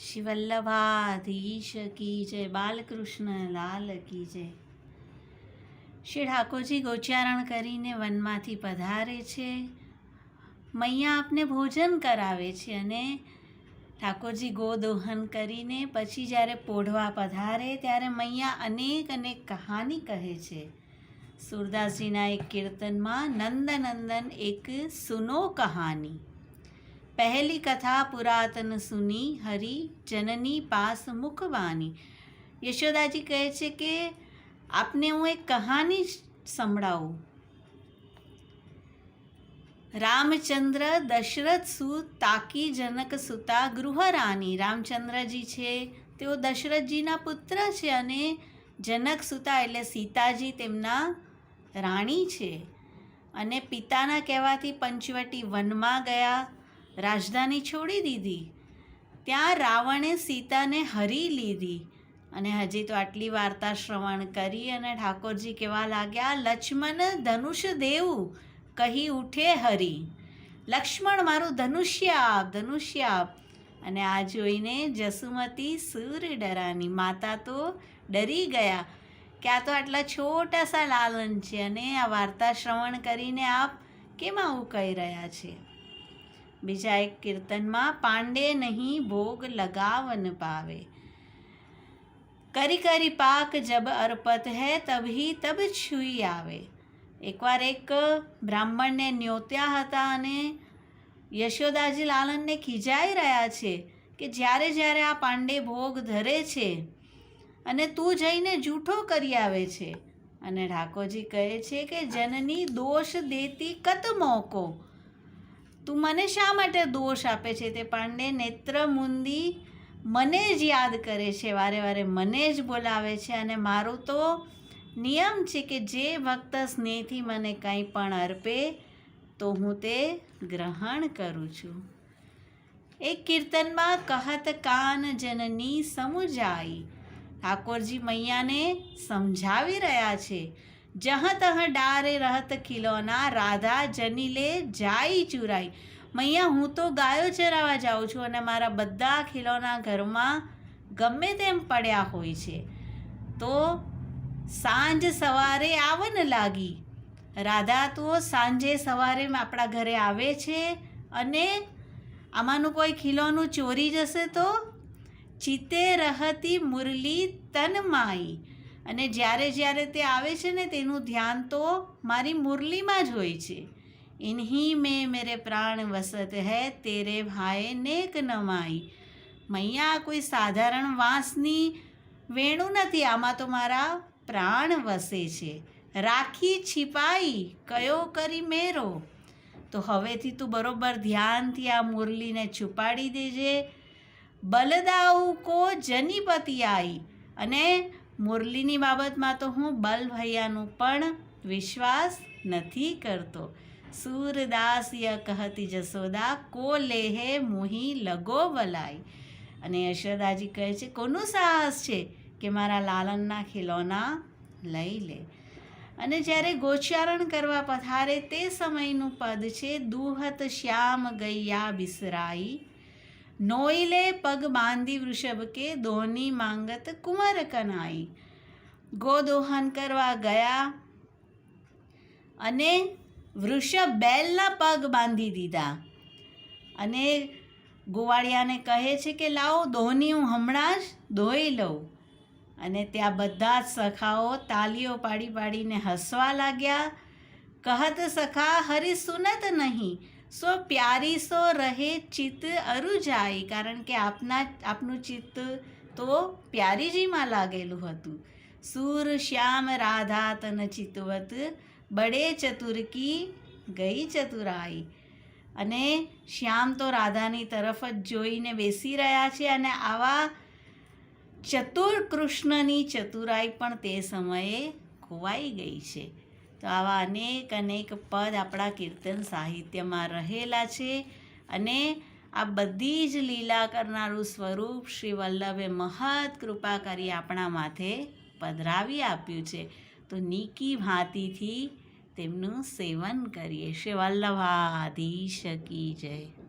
શ્રી વલ્લભાધીશ કી જય, બાલકૃષ્ણ લાલ કી જય. શ્રી ઠાકોરજી ગોચારણ કરીને વનમાંથી પધારે છે. મૈયા આપને ભોજન કરાવે છે અને ઠાકોરજી ગોદોહન કરીને પછી જ્યારે પોઢવા પધારે ત્યારે મૈયા અનેક અનેક કહાની કહે છે. સુરદાસજીના એક કીર્તનમાં નંદનંદન એક સુનો કહાની. પહેલી કથા પુરાતન સુની, હરિ, જનની, પાસ મુખવાની યશોદાજી કહે છે કે, આપને હું એક કહાની સંભળાવું. રામચંદ્ર દશરથ સુત તાકી જનક સુતા ગૃહરાની. રામચંદ્રજી છે, તેઓ દશરથજીના પુત્ર છે અને જનક સુતા એટલે સીતાજી તેમના રાણી છે. અને પિતાના કહેવાથી પંચવટી વનમાં ગયા. રાજધાની છોડી દીધી. ત્યાં રાવણે સીતાને હરી લીધી અને હજી તો આટલી વાર્તા શ્રવણ કરી અને ઠાકોરજી કહેવા લાગ્યા, લક્ષ્મણ ધનુષ દેવું, કહી ઉઠે હરી. લક્ષ્મણ મારું ધનુષ્ય આપ ધનુષ્ય આપ અને આ જોઈને જસુમતી સૂર ડરાની માતા તો ડરી ગયા કે આ તો આટલા છોટા સા લાલન છે અને આ વાર્તા શ્રવણ કરીને આપ કેમ આવું કહી રહ્યા છે? બીજા એક કીર્તનમાં, પાંડે નહીં ભોગ લગાવન પાવે. કરી કરી પાક જબ અર્પત હૈ, તભી તબ છુઈ આવે. એકવાર એક બ્રાહ્મણને ન્યોત્યા હતા અને યશોદાજી લાલનને ખીજાઈ રહ્યા છે કે જ્યારે જ્યારે આ પાંડે ભોગ ધરે છે અને તું જઈને જૂઠો કરી આવે છે. અને ઠાકોરજી કહે છે કે, જનની દોષ દેતી કત મોકો? તું મને શા માટે દોષ આપે છે? તે પાંડે નેત્ર મુંદી મને જ યાદ કરે છે. વારે વારે મને જ બોલાવે છે અને મારું તો નિયમ છે કે જે ભક્ત સ્નેહથી મને કંઈ પણ અર્પે, તો હું તે ગ્રહણ કરું છું. એક કીર્તનમાં કહત કાન જનની સમુજાઈ. ઠાકોરજી મૈયાને સમજાવી રહ્યા છે. જહ તહ ડારે રહત ખીલોના રાધા જનીલે જાય ચુરાઈ. મૈયા, હું તો ગાયો ચરાવવા જાઉં છું અને મારા બધા ખિલોના ઘરમાં ગમે તેમ પડ્યા હોય છે. તો સાંજ સવારે આવન લાગી. રાધા તો સાંજે સવારે આપણા ઘરે આવે છે અને આમાંનું કોઈ ખીલોનું ચોરી જશે તો? ચિત્તે રહતી મુરલી તનમાઈ અને જ્યારે જ્યારે તે આવે છે ને, તેનું ધ્યાન તો મારી મુરલીમાં જ હોય છે. ઇન્હી મેં મેરે પ્રાણ વસત હૈ, તેરે ભાઈ નેક નમાઈ મૈયા, કોઈ સાધારણ વાંસની વેણું નથી, આમાં તો મારા પ્રાણ વસે છે. રાખી છિપાઈ, કયો કરી મેરો? તો હવેથી તું બરોબર ધ્યાનથી આ મુરલીને છુપાડી દેજે. બલદાઉ કો જનીપતિ આઈ અને મુરલીની બાબતમાં તો હું બલ ભૈયાનું પણ વિશ્વાસ નથી કરતો. સૂરદાસ્ય કહતી જસોદા, કો લેહે મુહી લગો વલાઈ અને યશોદાજી કહે છે, કોનું સાહસ છે કે મારા લાલનના ખીલોના લઈ લે? અને જ્યારે ગોચારણ કરવા પધારે તે સમયનું પદ છે, દુહત શ્યામ ગૈયા બિસરાઈ. નોઈલે પગ બાંધી વૃષભ કે દોની માંગત કુંવર કનાઈ ગોદોહન કરવા ગયા અને વૃષભ બેલના પગ બાંધી દીધા. અને ગોવાળિયાને કહે છે કે, લાવો દોની હું હમણાં જ ધોઈ લઉં. અને ત્યાં બધા જ સખાઓ તાલીઓ પાડી પાડીને હસવા લાગ્યા. કહત સખા, હરી સુનત નહીં સો પ્યારી સો રહે ચિત્ત અરુજાઈ કારણ કે આપના, આપનું ચિત્ત તો પ્યારીજીમાં લાગેલું હતું. સૂર, શ્યામ, રાધા તન ચિતવત બડે ચતુરકી, ગઈ ચતુરાઈ. અને શ્યામ તો રાધાની તરફ જ જોઈને બેસી રહ્યા છે અને આવા ચતુર કૃષ્ણની ચતુરાઈ પણ તે સમયે ખોવાઈ ગઈ છે. તો આવા અનેક અનેક પદ આપણા કીર્તન સાહિત્યમાં રહેલા છે અને આ બધી જ લીલા કરનારું સ્વરૂપ શ્રી વલ્લભે મહદ કૃપા કરી આપણા માથે પધરાવી આપ્યું છે. તો નીકી ભાંતિથી તેમનું સેવન કરીએ. શ્રી વલ્લભાધીશ કી જય.